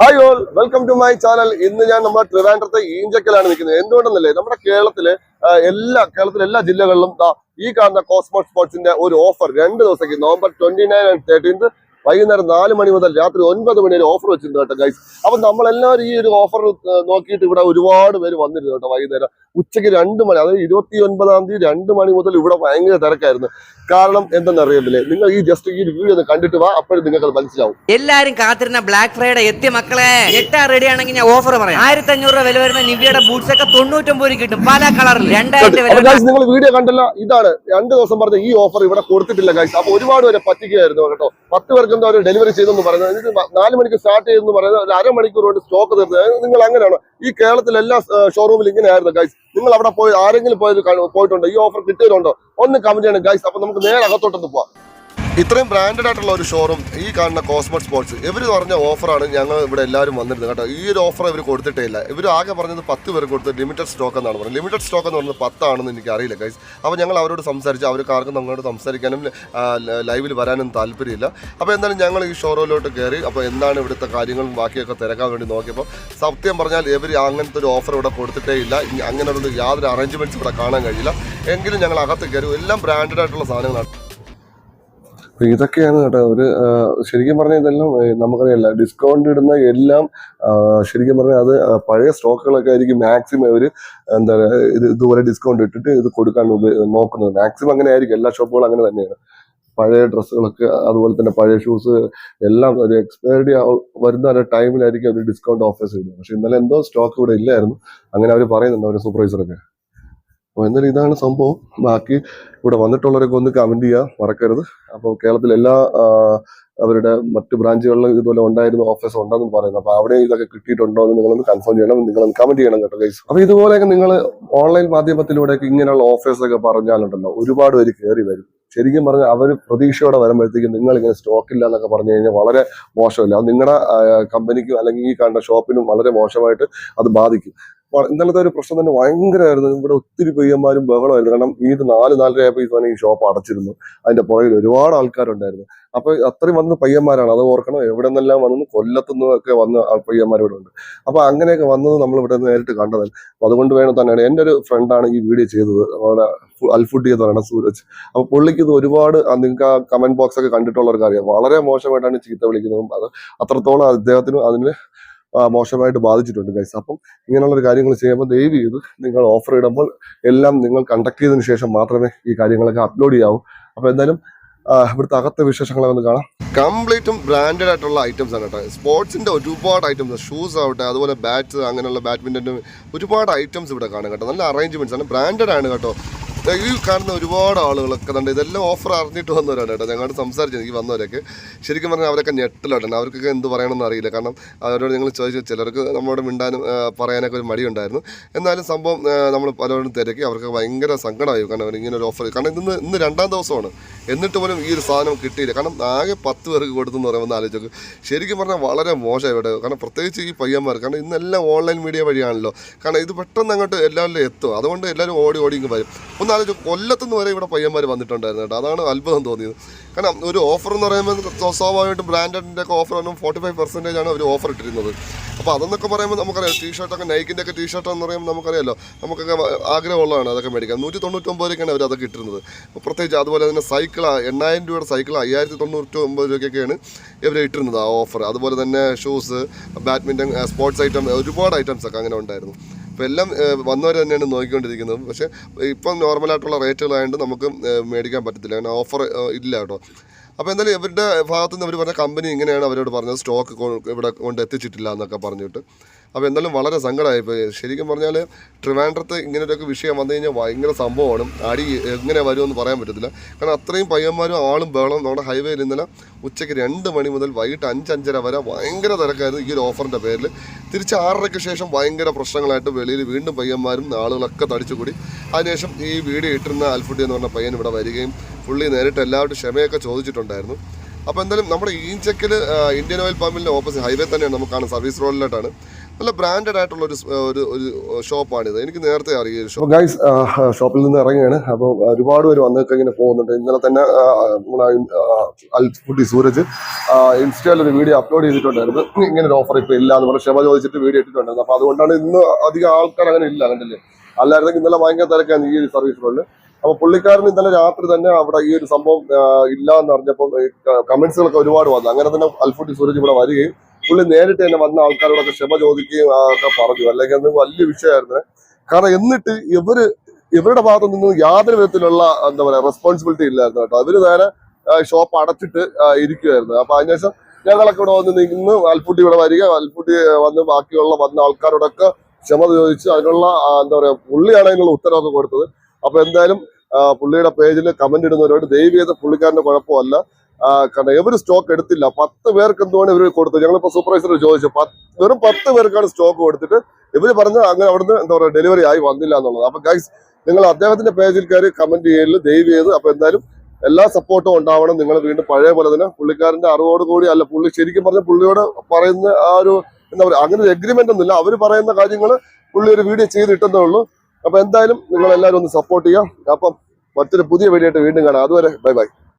Hi all welcome to my channel ഇന്ന് ഞാൻ നമ്മുടെ ട്രിവാൻഡ്രത്തെ ഈഞ്ചക്കലാണ് നിൽക്കുന്നത്. എന്തുകൊണ്ടെന്നല്ലേ? നമ്മുടെ കേരളത്തിലെ എല്ലാ കേരളത്തിലെ എല്ലാ ജില്ലകളിലും ഈ കാണുന്ന കോസ്മോ സ്പോർട്സിന്റെ ഒരു ഓഫർ രണ്ട് ദിവസത്തേക്ക് November twenty nine and thirteenth വൈകുന്നേരം നാല് മണി മുതൽ രാത്രി ഒൻപത് മണി വരെ ഓഫർ വെച്ചിട്ടുണ്ട് കേട്ടോ ഗൈസ് അപ്പൊ നമ്മളെല്ലാവരും ഈ ഒരു ഓഫർ നോക്കിയിട്ട് ഇവിടെ ഒരുപാട് പേര് വന്നിരുന്നു കേട്ടോ വൈകുന്നേരം. ഉച്ചയ്ക്ക് രണ്ട് മണി അതായത് ഇരുപത്തി ഒൻപതാം തീയതി രണ്ട് മണി മുതൽ ഇവിടെ ഭയങ്കര തിരക്കായിരുന്നു. കാരണം എന്തെന്നറിയില്ലേ നിങ്ങൾ ഈ ജസ്റ്റ് ഈ വീഡിയോ ഒന്ന് കണ്ടിട്ട് വാ അപ്പോഴും നിങ്ങൾക്ക് അത് മനസ്സിലാവും. എല്ലാരും കാത്തിരുന്ന ബ്ലാക്ക് ഫ്രൈഡേ എത്തിയ മക്കളെ എട്ടാ റെഡി ആണെങ്കിൽ ഞാൻ ഓഫർ പറയാം. ആയിരത്തി അഞ്ഞൂറ് രൂപ വില വരുന്ന നിവിയുടെ ബൂട്ട്സ് ഒക്കെ തൊണ്ണൂറ്റൊമ്പത് രൂപ കിട്ടും. പല കളറിൽ രണ്ടായിരത്തി നിങ്ങൾ വീഡിയോ കണ്ടല്ല ഇതാണ്. രണ്ട് ദിവസം പറഞ്ഞ ഈ ഓഫർ ഇവിടെ കൊടുത്തിട്ടില്ല ഗൈസ് അപ്പൊ ഒരുപാട് പേരെ പറ്റിക്കുകയായിരുന്നു കേട്ടോ. പത്ത് പേർക്ക് എന്താ അവർ ഡെലിവറി ചെയ്തെന്ന് പറയുന്നത്? എന്നിട്ട് നാല് മണിക്ക് സ്റ്റാർട്ട് ചെയ്തെന്ന് പറയുന്നത് ഒരു അരമണിക്കൂർ കൊണ്ട് സ്റ്റോക്ക് തീർന്നത് നിങ്ങൾ അങ്ങനെയാണ്? ഈ കേരളത്തിലെല്ലാ ഷോറൂമിൽ ഇങ്ങനെയായിരുന്നു ഗൈസ് നിങ്ങൾ അവിടെ പോയി ആരെങ്കിലും പോയത് പോയിട്ടുണ്ടോ? ഈ ഓഫർ കിട്ടിയതുണ്ടോ ഒന്ന് കമന്റ് ചെയ്യണം ഗൈസ് അപ്പൊ നമുക്ക് നേരെ അകത്തോട്ടൊന്ന് പോവാം. ഇത്രയും ബ്രാൻഡഡ് ആയിട്ടുള്ള ഒരു ഷോറൂം ഈ കാണുന്ന കോസ്മോട്ട് സ്പോർട്സ് ഇവർ പറഞ്ഞ ഓഫറാണ് ഞങ്ങൾ ഇവിടെ എല്ലാവരും വന്നിരുന്നത് കേട്ടോ. ഈ ഒരു ഓഫർ ഇവർ കൊടുത്തിട്ടേ ഇല്ല ഇവർ ആകെ പറഞ്ഞത് പത്ത് പേർ കൊടുത്ത് ലിമിറ്റഡ് സ്റ്റോക്ക് എന്നാണ് പറഞ്ഞത്. ലിമിറ്റഡ് സ്റ്റോക്ക് എന്ന് പറഞ്ഞത് പത്താണെന്ന് എനിക്ക് അറിയില്ല ഗൈസ് അപ്പോൾ ഞങ്ങൾ അവരോട് സംസാരിച്ച്. അവർക്കാർക്കും നമ്മളോട് സംസാരിക്കാനും ലൈവിൽ വരാനും താല്പര്യമില്ല. അപ്പോൾ എന്തായാലും ഞങ്ങൾ ഈ ഷോറൂമിലോട്ട് കയറി അപ്പോൾ എന്താണ് ഇവിടുത്തെ കാര്യങ്ങളും ബാക്കിയൊക്കെ തിരക്കാൻ വേണ്ടി നോക്കിയപ്പോൾ സത്യം പറഞ്ഞാൽ ഇവർ അങ്ങനത്തെ ഒരു ഓഫർ ഇവിടെ കൊടുത്തിട്ടേ ഇല്ല അങ്ങനെയുള്ള യാതൊരു അറേഞ്ച്മെന്റ്സ് ഇവിടെ കാണാൻ കഴിയില്ല. എങ്കിലും ഞങ്ങൾ അകത്ത് കയറി എല്ലാം ബ്രാൻഡഡ് ആയിട്ടുള്ള സാധനങ്ങളാണ്. അപ്പൊ ഇതൊക്കെയാണ് കേട്ടോ ഒരു ശരിക്കും പറഞ്ഞാൽ ഇതെല്ലാം നമുക്കറിയില്ല ഡിസ്കൗണ്ട് ഇടുന്ന എല്ലാം ശരിക്കും പറഞ്ഞാൽ അത് പഴയ സ്റ്റോക്കുകളൊക്കെ ആയിരിക്കും മാക്സിമം അവർ എന്താ ഇത് ഇതുപോലെ ഡിസ്കൗണ്ട് ഇട്ടിട്ട് ഇത് കൊടുക്കാൻ നോക്കുന്നത്. മാക്സിമം അങ്ങനെ ആയിരിക്കും. എല്ലാ ഷോപ്പുകളും അങ്ങനെ തന്നെയാണ്. പഴയ ഡ്രസ്സുകളൊക്കെ അതുപോലെ തന്നെ പഴയ ഷൂസ് എല്ലാം ഒരു എക്സ്പയർഡ് വരുന്ന ഒരു ടൈമിലായിരിക്കും അവർ ഡിസ്കൗണ്ട് ഓഫേഴ്സ് ഇടുന്നത്. പക്ഷെ ഇന്നലെ എന്തോ സ്റ്റോക്ക് ഇവിടെ ഇല്ലായിരുന്നു. അങ്ങനെ അവർ പറയുന്നുണ്ട് അവർ സൂപ്പർവൈസറൊക്കെ അപ്പോൾ എന്തായാലും ഇതാണ് സംഭവം. ബാക്കി ഇവിടെ വന്നിട്ടുള്ളവരൊക്കെ ഒന്ന് കമന്റ് ചെയ്യുക മറക്കരുത്. അപ്പോൾ കേരളത്തിലെ എല്ലാ അവരുടെ മറ്റ് ബ്രാഞ്ചുകളിലും ഇതുപോലെ ഉണ്ടായിരുന്ന ഓഫീസ് ഉണ്ടെന്ന് പറയുന്നത് അപ്പോൾ അവിടെ ഇതൊക്കെ കിട്ടിയിട്ടുണ്ടോ എന്ന് നിങ്ങളൊന്ന് കൺഫേം ചെയ്യണം നിങ്ങളൊന്ന് കമന്റ് ചെയ്യണം കേട്ടോ ഗൈസ് അപ്പോൾ ഇതുപോലെയൊക്കെ നിങ്ങൾ ഓൺലൈൻ മാധ്യമത്തിലൂടെയൊക്കെ ഇങ്ങനെയുള്ള ഓഫീസൊക്കെ പറഞ്ഞാലുണ്ടല്ലോ ഒരുപാട് പേര് കയറി വരും. ശരിക്കും പറഞ്ഞാൽ അവർ പ്രതീക്ഷയോടെ വരുമ്പോഴത്തേക്കും നിങ്ങൾ ഇങ്ങനെ സ്റ്റോക്ക് ഇല്ല എന്നൊക്കെ പറഞ്ഞു കഴിഞ്ഞാൽ വളരെ മോശമല്ല? അത് നിങ്ങളുടെ കമ്പനിക്കും അല്ലെങ്കിൽ ഈ കണ്ട ഷോപ്പിനും വളരെ മോശമായിട്ട് അത് ബാധിക്കും. ഇന്നലത്തെ ഒരു പ്രശ്നം തന്നെ ഭയങ്കരമായിരുന്നു. ഇവിടെ ഒത്തിരി പയ്യന്മാരും ബഹളമായിരുന്നു. കാരണം ഈ നാല് നാലര ആയപ്പോൾ ഈ സാധനം ഈ ഷോപ്പ് അടച്ചിരുന്നു. അതിന്റെ പുറകിൽ ഒരുപാട് ആൾക്കാരുണ്ടായിരുന്നു. അപ്പൊ അത്രയും വന്ന് പയ്യന്മാരാണ്. അത് ഓർക്കണം എവിടെ നിന്നെല്ലാം വന്നു കൊല്ലത്തുനിന്നും ഒക്കെ വന്ന പയ്യന്മാരിവിടെ ഉണ്ട്. അപ്പൊ അങ്ങനെയൊക്കെ വന്നത് നമ്മൾ ഇവിടെ നേരിട്ട് കണ്ടത് അതുകൊണ്ട് വേണം തന്നെയാണ്. എന്റെ ഒരു ഫ്രണ്ടാണ് ഈ വീഡിയോ ചെയ്തത്. അവിടെ അൽഫുഡ് എന്ന് പറയുന്ന സൂരജ്. അപ്പൊ പുള്ളിക്ക് ഇത് ഒരുപാട് നിങ്ങൾക്ക് ആ കമന്റ് ബോക്സ് ഒക്കെ കണ്ടിട്ടുള്ളവർക്ക് അറിയാം വളരെ മോശമായിട്ടാണ് ചീത്ത വിളിക്കുന്നതും അത്. അത്രത്തോളം അദ്ദേഹത്തിനും അതിന് മോശമായിട്ട് ബാധിച്ചിട്ടുണ്ട് ഗൈസ് അപ്പം ഇങ്ങനെയുള്ള കാര്യങ്ങൾ ചെയ്യുമ്പോൾ ദയവ് ചെയ്ത് നിങ്ങൾ ഓഫർ ഇടുമ്പോൾ എല്ലാം നിങ്ങൾ കണ്ടക്ട് ചെയ്തതിന് ശേഷം മാത്രമേ ഈ കാര്യങ്ങളൊക്കെ അപ്ലോഡ് ചെയ്യാവൂ. അപ്പോൾ എന്തായാലും ഇവിടുത്തെ അകത്തെ വിശേഷങ്ങളൊക്കെ ഒന്ന് കാണാം. കംപ്ലീറ്റും ബ്രാൻഡഡ് ആയിട്ടുള്ള ഐറ്റംസ് ആണ് കേട്ടോ. സ്പോർട്സിന്റെ ഒരുപാട് ഐറ്റംസ് ഷൂസ് ആവട്ടെ അതുപോലെ ബാറ്റ്സ് അങ്ങനെയുള്ള ബാഡ്മിന്റൺ ഒരുപാട് ഐറ്റംസ് ഇവിടെ കാണാം കേട്ടോ. നല്ല അറേഞ്ച്മെന്റ്സ് ആണ്. ബ്രാൻഡഡ് ആണ് കേട്ടോ. ഈ കാണുന്ന ഒരുപാട് ആളുകളൊക്കെ ഉണ്ട് ഇതെല്ലാം ഓഫർ അറിഞ്ഞിട്ട് വന്നവരാണ് കേട്ടോ. ഞങ്ങളോട് സംസാരിച്ചു എനിക്ക് വന്നവരൊക്കെ. ശരിക്കും പറഞ്ഞാൽ അവരൊക്കെ ഞെട്ടിലോട്ടാണ്. അവർക്കൊക്കെ എന്ത് പറയണമെന്ന് അറിയില്ല. കാരണം അവരോട് ഞങ്ങൾ ചോദിച്ചു. ചിലർക്ക് നമ്മളോട് മിണ്ടാനും പറയാനൊക്കെ ഒരു മടിയുണ്ടായിരുന്നു എന്നാലും സംഭവം നമ്മൾ പലരോടും തിരക്കി. അവർക്ക് ഭയങ്കര സങ്കടമായി. കാരണം ഇങ്ങനെ ഒരു ഓഫർ കാരണം ഇന്ന് ഇന്ന് രണ്ടാം ദിവസമാണ്. എന്നിട്ട് പോലും ഈ ഒരു സാധനം കിട്ടിയില്ല. കാരണം ആകെ പത്ത് പേർക്ക് കൊടുത്തെന്ന് പറയുമ്പോൾ ആലോചിച്ചു ശരിക്കും പറഞ്ഞാൽ വളരെ മോശമായി ഇവിടെ. കാരണം പ്രത്യേകിച്ച് ഈ പയ്യന്മാർ. കാരണം ഇന്നെല്ലാം ഓൺലൈൻ മീഡിയ വഴിയാണല്ലോ. കാരണം ഇത് പെട്ടെന്ന് അങ്ങോട്ട് എല്ലാവരിലും എത്തും. അതുകൊണ്ട് എല്ലാവരും ഓടി ഓടി ഇങ്ങ് വരും. ആലോചിച്ചു കൊല്ലത്തുനിന്ന് വരെ ഇവിടെ പയ്യന്മാർ വന്നിട്ടുണ്ടായിരുന്നു കേട്ടോ. അതാണ് അത്ഭുതം തോന്നിയത്. കാരണം ഒരു ഓഫർ എന്ന് പറയുമ്പോൾ സ്വ- സ്വാഭാവികമായിട്ടും ബ്രാൻഡഡിന്റെ ഒക്കെ ഓഫർ ആണ് ഫോർട്ടി ഫൈവ് പെർസെന്റേജ് ആണ് അവർ ഓഫർ ഇട്ടിരുന്നത്. അപ്പോൾ അതെന്നൊക്കെ പറയുമ്പോൾ നമുക്കറിയാം ടീഷർട്ടൊക്കെ നൈക്കിന്റെ ഒക്കെ ടീഷർട്ട് എന്ന് പറയുമ്പോൾ നമുക്കറിയാമല്ലോ നമുക്കൊക്കെ ആഗ്രഹമുള്ളതാണ് അതൊക്കെ മേടിക്കാൻ. നൂറ്റി തൊണ്ണൂറ്റൊമ്പത് രൂപയ്ക്കാണ് അവർ അതൊക്കെ ഇട്ടിരുന്നത്. പ്രത്യേകിച്ച് അതുപോലെ തന്നെ സൈക്കിൾ എണ്ണായിരം രൂപയുടെ സൈക്കിൾ അയ്യായിരത്തി തൊണ്ണൂറ്റി ഒമ്പത് രൂപയ്ക്കൊക്കെയാണ് ഇവർ ഇട്ടിരുന്നത് ആ ഓഫർ അതുപോലെ തന്നെ ഷൂസ് ബാഡ്മിന്റൺ സ്പോർട്സ് ഐറ്റം ഒരുപാട് ഐറ്റംസ് ഒക്കെ അങ്ങനെ ഉണ്ടായിരുന്നു. അപ്പോൾ എല്ലാം വന്നവർ തന്നെയാണ് നോക്കിക്കൊണ്ടിരിക്കുന്നത്. പക്ഷേ ഇപ്പം നോർമലായിട്ടുള്ള റേറ്റുകളായതുകൊണ്ട് നമുക്ക് മേടിക്കാൻ പറ്റത്തില്ല. കാരണം ഓഫർ ഇല്ല കേട്ടോ. അപ്പോൾ എന്തായാലും ഇവരുടെ ഭാഗത്തു നിന്ന് അവർ പറഞ്ഞ കമ്പനി ഇങ്ങനെയാണ് അവരോട് പറഞ്ഞത്. സ്റ്റോക്ക് ഇവിടെ കൊണ്ട് എത്തിച്ചിട്ടില്ല എന്നൊക്കെ പറഞ്ഞിട്ട്. അപ്പോൾ എന്തായാലും വളരെ സങ്കടമായി ഇപ്പോൾ ശരിക്കും പറഞ്ഞാൽ ട്രിവാൻഡ്രത്ത് ഇങ്ങനെയൊക്കെ വിഷയം വന്നു കഴിഞ്ഞാൽ ഭയങ്കര സംഭവമാണ്. അടി എങ്ങനെ വരുമെന്ന് പറയാൻ പറ്റത്തില്ല. കാരണം അത്രയും പയ്യന്മാരും ആളും ബഹളം നമ്മുടെ ഹൈവേയിൽ ഇന്നലെ ഉച്ചയ്ക്ക് രണ്ട് മണി മുതൽ വൈകിട്ട് അഞ്ചഞ്ചര വരെ ഭയങ്കര തിരക്കായിരുന്നു ഈ ഒരു ഓഫറിന്റെ പേരിൽ തിരിച്ച് ആറരയ്ക്ക് ശേഷം ഭയങ്കര പ്രശ്നങ്ങളായിട്ട് വെളിയിൽ വീണ്ടും പയ്യന്മാരും ആളുകളൊക്കെ തടിച്ചുകൂടി. അതിനുശേഷം ഈ വീഡിയോ ഇട്ടിരുന്ന അൽഫുട്ടി എന്ന് പറഞ്ഞ പയ്യൻ ഇവിടെ വരികയും പുള്ളി നേരിട്ട് എല്ലാവരും ക്ഷമയൊക്കെ ചോദിച്ചിട്ടുണ്ടായിരുന്നു. അപ്പോൾ എന്തായാലും നമ്മുടെ ഈഞ്ചക്കിൽ ഇന്ത്യൻ ഓയിൽ പമ്പിന്റെ ഓപ്പോസിറ്റ് ഹൈവേ തന്നെയാണ് നമുക്ക് കാണുന്നത് സർവീസ് റോഡിലായിട്ടാണ് നല്ല ബ്രാൻഡഡ് ആയിട്ടുള്ള ഒരു ഒരു ഷോപ്പാണിത്. എനിക്ക് നേരത്തെ അറിയാം ഷോപ്പ് ഗൈസ് ഷോപ്പിൽ നിന്ന് ഇറങ്ങുകയാണ്. അപ്പോൾ ഒരുപാട് പേര് വന്നൊക്കെ ഇങ്ങനെ പോകുന്നുണ്ട്. ഇന്നലെ തന്നെ അൽഫുട്ടി സൂരജ് ഇൻസ്റ്റയിൽ ഒരു വീഡിയോ അപ്ലോഡ് ചെയ്തിട്ടുണ്ടായിരുന്നു. ഇങ്ങനെ ഒരു ഓഫർ ഇപ്പോൾ ഇല്ല എന്ന് പറഞ്ഞ് ക്ഷമ ചോദിച്ചിട്ട് വീഡിയോ ഇട്ടിട്ടുണ്ടായിരുന്നു. അപ്പോൾ അതുകൊണ്ടാണ് ഇന്ന് അധികം ആൾക്കാർ അങ്ങനെ ഇല്ല കണ്ടില്ലേ? അല്ലായിരുന്നെങ്കിൽ ഇന്നലെ ഭയങ്കര തിരക്കാണ് ഈ ഒരു സർവീസ് റോഡിൽ അപ്പൊ പുള്ളിക്കാരൻ ഇന്നലെ രാത്രി തന്നെ അവിടെ ഈ ഒരു സംഭവം ഇല്ല എന്ന് അറിഞ്ഞപ്പോൾ കമന്റ്സുകളൊക്കെ ഒരുപാട് വന്നു. അങ്ങനെ തന്നെ അൽഫുട്ടി സൂരജ് ഇവിടെ വരികയും പുള്ളി നേരിട്ട് തന്നെ വന്ന ആൾക്കാരോടൊക്കെ ക്ഷമ ചോദിക്കുകയും ഒക്കെ പറഞ്ഞു. അല്ലെങ്കിൽ അത് വലിയ വിഷയമായിരുന്നു. കാരണം എന്നിട്ട് ഇവർ ഇവരുടെ ഭാഗത്തു നിന്ന് യാതൊരു വിധത്തിലുള്ള എന്താ പറയാ റെസ്പോൺസിബിലിറ്റി ഇല്ലായിരുന്നു കേട്ടോ. അവർ നേരെ ഷോപ്പ് അടച്ചിട്ട് ഇരിക്കുമായിരുന്നു അപ്പൊ അതിനുശേഷം ഞങ്ങളൊക്കെ ഇവിടെ വന്ന് നിന്ന് അൽഫുട്ടി ഇവിടെ വരിക. അൽഫുട്ടി വന്ന് ബാക്കിയുള്ള വന്ന ആൾക്കാരോടൊക്കെ ക്ഷമ ചോദിച്ച് അതിനുള്ള എന്താ പറയാ പുള്ളിയാണ് അതിനുള്ള ഉത്തരവൊക്കെ കൊടുത്തത്. അപ്പൊ എന്തായാലും പുള്ളിയുടെ പേജിൽ കമന്റ് ഇടുന്നവരോട് ദൈവീയത പുള്ളിക്കാരന്റെ കുഴപ്പമല്ല. കാരണം എവര് സ്റ്റോക്ക് എടുത്തില്ല. പത്ത് പേർക്ക് എന്തുകൊണ്ട് ഇവർ കൊടുത്തു ഞങ്ങളിപ്പോ സൂപ്പർവൈസർ ചോദിച്ചു. വെറും പത്ത് പേർക്കാണ് സ്റ്റോക്ക് കൊടുത്തിട്ട് ഇവർ പറഞ്ഞ അങ്ങനെ അവിടുന്ന് എന്താ പറയുക ഡെലിവറി ആയി വന്നില്ല എന്നുള്ളത്. അപ്പൊ ഗൈസ് നിങ്ങൾ അദ്ദേഹത്തിന്റെ പേജിൽ കയറി കമന്റ് ചെയ്യൽ ദൈവീയത് അപ്പൊ എന്തായാലും എല്ലാ സപ്പോർട്ടും ഉണ്ടാവണം. നിങ്ങൾ വീണ്ടും പഴയ പോലെ തന്നെ പുള്ളിക്കാരന്റെ അറിവോട് കൂടി അല്ല പുള്ളി ശരിക്കും പറഞ്ഞ പുള്ളിയോട് പറയുന്ന ആ ഒരു എന്താ പറയുക അങ്ങനെ ഒരു എഗ്രിമെന്റ് ഒന്നുമില്ല. അവർ പറയുന്ന കാര്യങ്ങൾ പുള്ളി ഒരു വീഡിയോ ചെയ്തിട്ടെന്നേ ഉള്ളൂ. അപ്പൊ എന്തായാലും നിങ്ങൾ എല്ലാവരും ഒന്ന് സപ്പോർട്ട് ചെയ്യാം. അപ്പം മറ്റൊരു പുതിയ വീഡിയോ ആയിട്ട് വീണ്ടും കാണാം. അതുവരെ ബൈ ബൈ